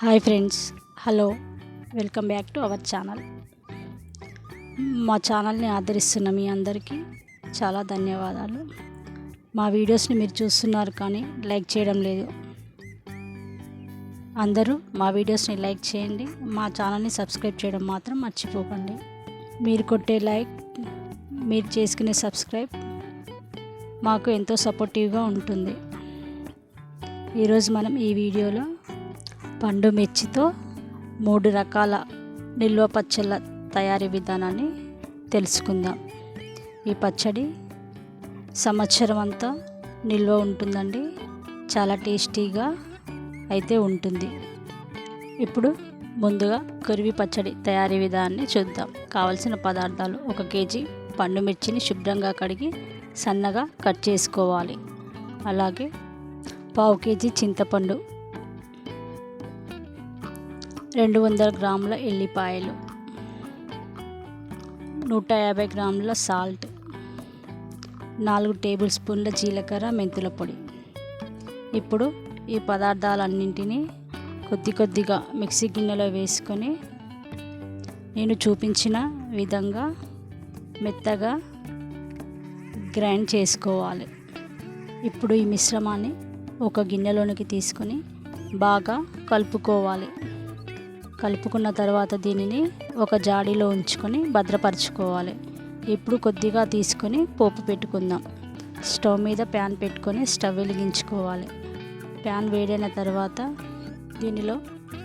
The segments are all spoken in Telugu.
Hi friends hello welcome back to our channel. మా ఛానల్ని ఆదరిస్తున్న మీ అందరికీ చాలా ధన్యవాదాలు. మా వీడియోస్ని మీరు చూస్తున్నారు కానీ లైక్ చేయడం లేదు. అందరూ మా వీడియోస్ని లైక్ చేయండి మా ఛానల్ని సబ్స్క్రైబ్ చేయడం మాత్రం మర్చిపోకండి. మీరు కొట్టే లైక్ మీరు చేసుకునే సబ్స్క్రైబ్ మాకు ఎంతో సపోర్టివ్గా ఉంటుంది. ఈరోజు మనం ఈ వీడియోలో పండు మిర్చితో మూడు రకాల నిల్వ పచ్చళ్ళ తయారీ విధానాన్ని తెలుసుకుందాం. ఈ పచ్చడి సంవత్సరం అంతా నిల్వ ఉంటుందండి. చాలా టేస్టీగా అయితే ఉంటుంది. ఇప్పుడు ముందుగా కురివి పచ్చడి తయారీ విధానాన్ని చూద్దాం. కావలసిన పదార్థాలు ఒక కేజీ పండు మిర్చిని శుభ్రంగా కడిగి సన్నగా కట్ చేసుకోవాలి. అలాగే పావు కేజీ చింతపండు రెండు వందల గ్రాముల ఎల్లిపాయలు. నూట యాభై గ్రాముల సాల్ట్. నాలుగు టేబుల్ స్పూన్ల జీలకర్ర మెంతుల పొడి. ఇప్పుడు ఈ పదార్థాలన్నింటినీ కొద్ది కొద్దిగా మిక్సీ గిన్నెలో వేసుకొని నేను చూపించిన విధంగా మెత్తగా గ్రైండ్ చేసుకోవాలి. ఇప్పుడు ఈ మిశ్రమాన్ని ఒక గిన్నెలోనికి తీసుకొని బాగా కలుపుకోవాలి. కలుపుకున్న తర్వాత దీనిని ఒక జాడీలో ఉంచుకొని భద్రపరచుకోవాలి. ఇప్పుడు కొద్దిగా తీసుకొని పోపు పెట్టుకుందాం. స్టవ్ మీద ప్యాన్ పెట్టుకొని స్టవ్ వెలిగించుకోవాలి. ప్యాన్ వేడైన తర్వాత దీనిలో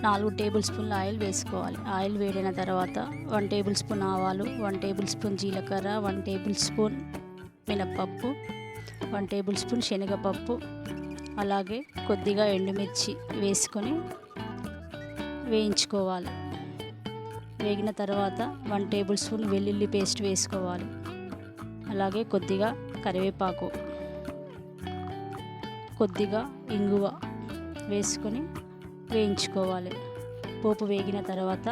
నాలుగు టేబుల్ స్పూన్ల ఆయిల్ వేసుకోవాలి. ఆయిల్ వేడైన తర్వాత వన్ టేబుల్ స్పూన్ ఆవాలు వన్ టేబుల్ స్పూన్ జీలకర్ర వన్ టేబుల్ స్పూన్ మినప్పప్పు వన్ టేబుల్ స్పూన్ శనగపప్పు అలాగే కొద్దిగా ఎండుమిర్చి వేసుకొని వేయించుకోవాలి. వేగిన తర్వాత వన్ టేబుల్ స్పూన్ వెల్లుల్లి పేస్ట్ వేసుకోవాలి. అలాగే కొద్దిగా కరివేపాకు కొద్దిగా ఇంగువ వేసుకొని వేయించుకోవాలి. పోపు వేగిన తర్వాత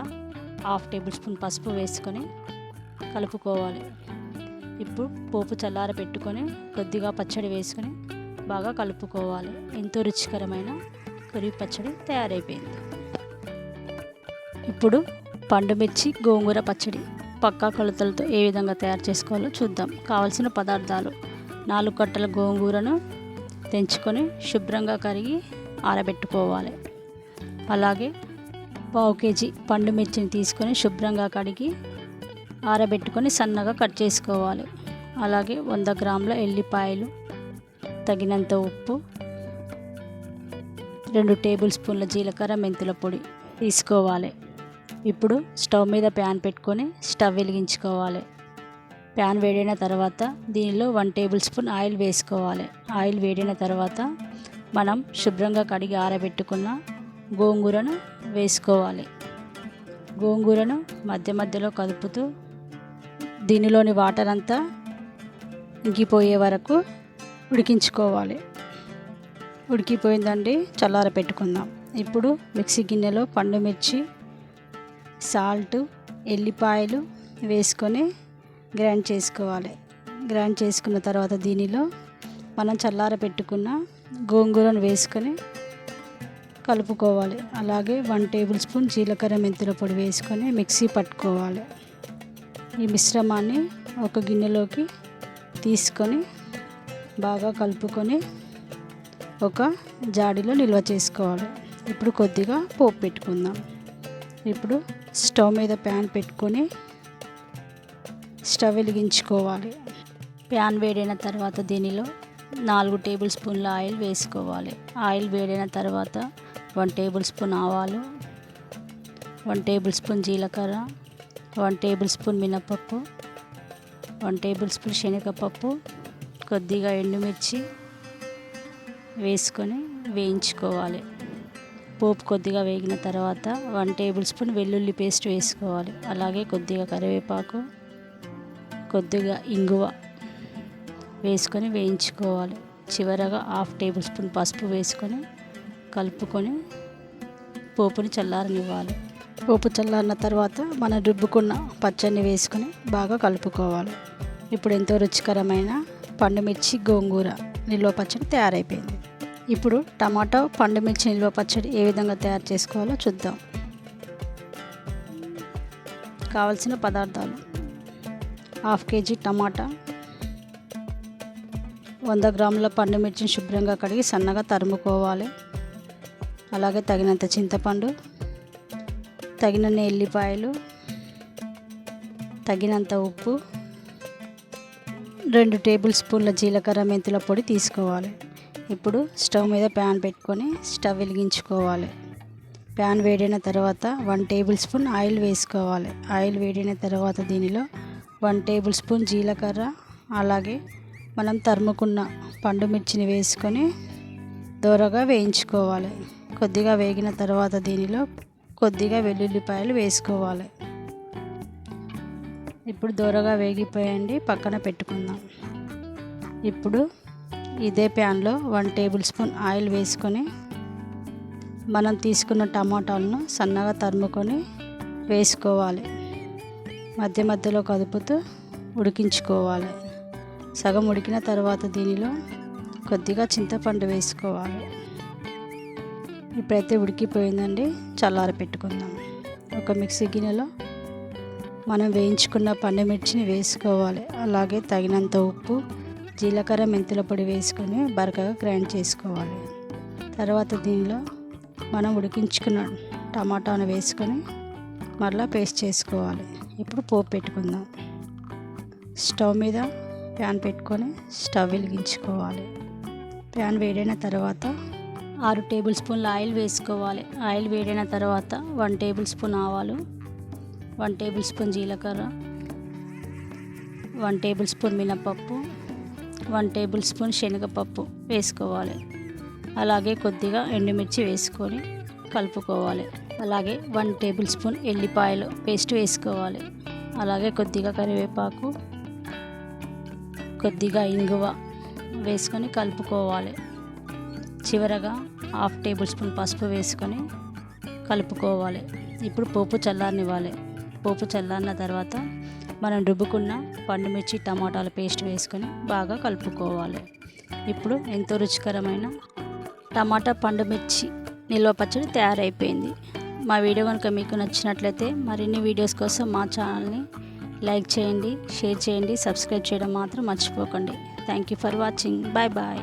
హాఫ్ టేబుల్ స్పూన్ పసుపు వేసుకొని కలుపుకోవాలి. ఇప్పుడు పోపు చల్లార పెట్టుకొని కొద్దిగా పచ్చడి వేసుకొని బాగా కలుపుకోవాలి. ఎంతో రుచికరమైన కొరివి పచ్చడి తయారైపోయింది. ఇప్పుడు పండుమిర్చి గోంగూర పచ్చడి పక్కా కొలతలతో ఏ విధంగా తయారు చేసుకోవాలో చూద్దాం. కావలసిన పదార్థాలు నాలుగు కట్టల గోంగూరను తెంచుకొని శుభ్రంగా కరిగి ఆరబెట్టుకోవాలి. అలాగే పావు కేజీ పండు మిర్చిని తీసుకొని శుభ్రంగా కడిగి ఆరబెట్టుకొని సన్నగా కట్ చేసుకోవాలి. అలాగే వంద గ్రాముల ఎల్లిపాయలు తగినంత ఉప్పు రెండు టేబుల్ స్పూన్ల జీలకర్ర మెంతుల పొడి తీసుకోవాలి. ఇప్పుడు స్టవ్ మీద ప్యాన్ పెట్టుకొని స్టవ్ వెలిగించుకోవాలి. ప్యాన్ వేడైన తర్వాత దీనిలో వన్ టేబుల్ స్పూన్ ఆయిల్ వేసుకోవాలి. ఆయిల్ వేడిన తర్వాత మనం శుభ్రంగా కడిగి ఆరబెట్టుకున్న గోంగూరను వేసుకోవాలి. గోంగూరను మధ్య మధ్యలో కదుపుతూ దీనిలోని వాటర్ అంతా ఇంకిపోయే వరకు ఉడికించుకోవాలి. ఉడికిపోయిందండి చల్లార పెట్టుకుందాం ఇప్పుడు మిక్సీ గిన్నెలో పండు మిర్చి సాల్ట్ ఎల్లిపాయలు వేసుకొని గ్రైండ్ చేసుకోవాలి. గ్రైండ్ చేసుకున్న తర్వాత దీనిలో మనం చల్లార పెట్టుకున్న గోంగూరను వేసుకొని కలుపుకోవాలి. అలాగే వన్ టేబుల్ స్పూన్ జీలకర్ర మెంతుల పొడి వేసుకొని మిక్సీ పట్టుకోవాలి. ఈ మిశ్రమాన్ని ఒక గిన్నెలోకి తీసుకొని బాగా కలుపుకొని ఒక జాడీలో నిల్వ చేసుకోవాలి. ఇప్పుడు కొద్దిగా పోపు పెట్టుకుందాం. ఇప్పుడు స్టవ్ మీద ప్యాన్ పెట్టుకొని స్టవ్ వెలిగించుకోవాలి. ప్యాన్ వేడైన తర్వాత దీనిలో నాలుగు టేబుల్ స్పూన్ల ఆయిల్ వేసుకోవాలి. ఆయిల్ వేడైన తర్వాత వన్ టేబుల్ స్పూన్ ఆవాలు వన్ టేబుల్ స్పూన్ జీలకర్ర వన్ టేబుల్ స్పూన్ మినపప్పు వన్ టేబుల్ స్పూన్ శనగపప్పు కొద్దిగా ఎండుమిర్చి వేసుకొని వేయించుకోవాలి. పోపు కొద్దిగా వేగిన తర్వాత వన్ టేబుల్ స్పూన్ వెల్లుల్లి పేస్ట్ వేసుకోవాలి. అలాగే కొద్దిగా కరివేపాకు కొద్దిగా ఇంగువ వేసుకొని వేయించుకోవాలి. చివరగా హాఫ్ టేబుల్ స్పూన్ పసుపు వేసుకొని కలుపుకొని పోపుని చల్లారనివ్వాలి. పోపు చల్లారిన తర్వాత మనం రుబ్బుకున్న పచ్చడిని వేసుకొని బాగా కలుపుకోవాలి. ఇప్పుడు ఎంతో రుచికరమైన పండుమిర్చి గోంగూర. నిల్వ పచ్చడి తయారైపోయింది. ఇప్పుడు టమాటో పండు మిర్చి నిల్వ పచ్చడి ఏ విధంగా తయారు చేసుకోవాలో చూద్దాం. కావలసిన పదార్థాలు. హాఫ్ కేజీ టమాటా వంద గ్రాముల పండుమిర్చిని శుభ్రంగా కడిగి సన్నగా తరుముకోవాలి. అలాగే తగినంత చింతపండు తగినన్ని ఎల్లిపాయలు తగినంత ఉప్పు రెండు టేబుల్ స్పూన్ల జీలకర్ర మెంతుల పొడి తీసుకోవాలి. ఇప్పుడు స్టవ్ మీద ప్యాన్ పెట్టుకొని స్టవ్ వెలిగించుకోవాలి. ప్యాన్ వేడిన తర్వాత వన్ టేబుల్ స్పూన్ ఆయిల్ వేసుకోవాలి. ఆయిల్ వేడిన తర్వాత దీనిలో వన్ టేబుల్ స్పూన్ జీలకర్ర అలాగే మనం తరుముకున్న పండు మిర్చిని వేసుకొని దూరగా వేయించుకోవాలి. కొద్దిగా వేగిన తర్వాత దీనిలో కొద్దిగా వెల్లుల్లిపాయలు వేసుకోవాలి. ఇప్పుడు దూరగా వేగిపోయండి పక్కన పెట్టుకుందాం. ఇప్పుడు ఇదే ప్యాన్లో వన్ టేబుల్ స్పూన్ ఆయిల్ వేసుకొని మనం తీసుకున్న టమాటాలను సన్నగా తరుముకొని వేసుకోవాలి. మధ్య మధ్యలో కదుపుతూ ఉడికించుకోవాలి. సగం ఉడికిన తర్వాత దీనిలో కొద్దిగా చింతపండు వేసుకోవాలి. ఇప్పుడైతే ఉడికిపోయిందండి చల్లారి పెట్టుకుందాం. ఒక మిక్సీ గిన్నెలో మనం వేయించుకున్న పండుమిర్చిని వేసుకోవాలి. అలాగే తగినంత ఉప్పు జీలకర్ర మెంతుల పొడి వేసుకొని బరకగా గ్రైండ్ చేసుకోవాలి. తర్వాత దీనిలో మనం ఉడికించుకున్న టమాటాను వేసుకొని మరలా పేస్ట్ చేసుకోవాలి. ఇప్పుడు పోపు పెట్టుకుందాం. స్టవ్ మీద ప్యాన్ పెట్టుకొని స్టవ్ వెలిగించుకోవాలి. ప్యాన్ వేడైన తర్వాత ఆరు టేబుల్ స్పూన్ల ఆయిల్ వేసుకోవాలి. ఆయిల్ వేడైన తర్వాత వన్ టేబుల్ స్పూన్ ఆవాలు వన్ టేబుల్ స్పూన్ జీలకర్ర వన్ టేబుల్ స్పూన్ మినపప్పు వన్ టేబుల్ స్పూన్ శనగపప్పు వేసుకోవాలి. అలాగే కొద్దిగా ఎండుమిర్చి వేసుకొని కలుపుకోవాలి. అలాగే వన్ టేబుల్ స్పూన్ ఎల్లిపాయలు పేస్ట్ వేసుకోవాలి. అలాగే కొద్దిగా కరివేపాకు కొద్దిగా ఇంగువ వేసుకొని కలుపుకోవాలి. చివరగా హాఫ్ టేబుల్ స్పూన్ పసుపు వేసుకొని కలుపుకోవాలి. ఇప్పుడు పోపు చల్లారనివ్వాలి. పోపు చల్లారిన తర్వాత మనం రుబ్బుకున్న పండుమిర్చి టమాటాల పేస్ట్ వేసుకొని బాగా కలుపుకోవాలి. ఇప్పుడు ఎంతో రుచికరమైన టమాటా పండుమిర్చి నిల్వ పచ్చడి తయారైపోయింది. మా వీడియో కనుక మీకు నచ్చినట్లయితే మరిన్ని వీడియోస్ కోసం మా ఛానల్ని లైక్ చేయండి షేర్ చేయండి సబ్స్క్రైబ్ చేయడం మాత్రం మర్చిపోకండి. Thank you for watching bye bye